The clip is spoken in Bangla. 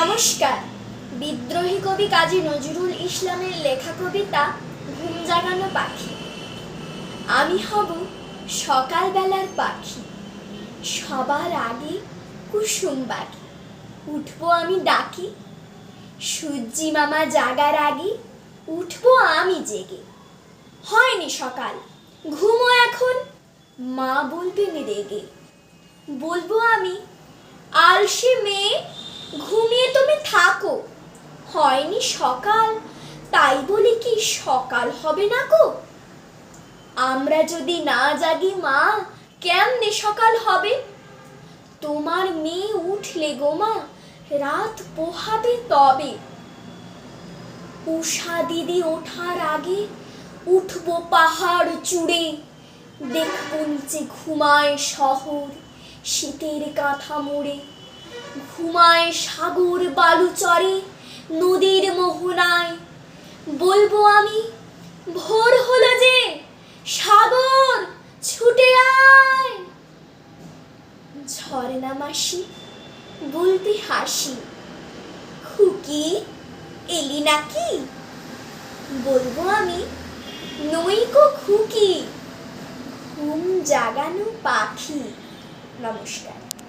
নমস্কার। বিদ্রোহী কবি কাজী নজরুল ইসলামের লেখা কবিতা ঘুম জাগানো পাখি। আমি হব সকালবেলার পাখি। সবার আগে কুসুম বাকি উঠবো আমি ডাকি। সূর্যি মামা জাগার আগে উঠবো আমি জেগে। হয়নি সকাল, ঘুমো এখন। মা বলবেন রেগে। বলব আমি, আলসে মেয়ে হয়নি সকাল। তাই বলে কি সকাল হবে না গো? আমরা যদি না জাগি মা, কেমনে সকাল হবে? তোমার মেয়ে উঠলে গো মা, রাত পোহাবে তবে। উষা দিদি ওঠার আগে উঠবো পাহাড় চূড়ে। দেখব নিচে ঘুমায় শহর, শীতের কাঁথা মোড়ে। ঘুমায় সাগর বালুচরে। নদীর মোহনায়। বলব আমি, ভোর হলো যে, সাগর ছুটে আয়। ঝর্ণা মাসি, বলতে হাসি, খুকি এলি নাকি? বলব আমি, নৈকো খুকি ঘুম জাগানো পাখি। নমস্কার।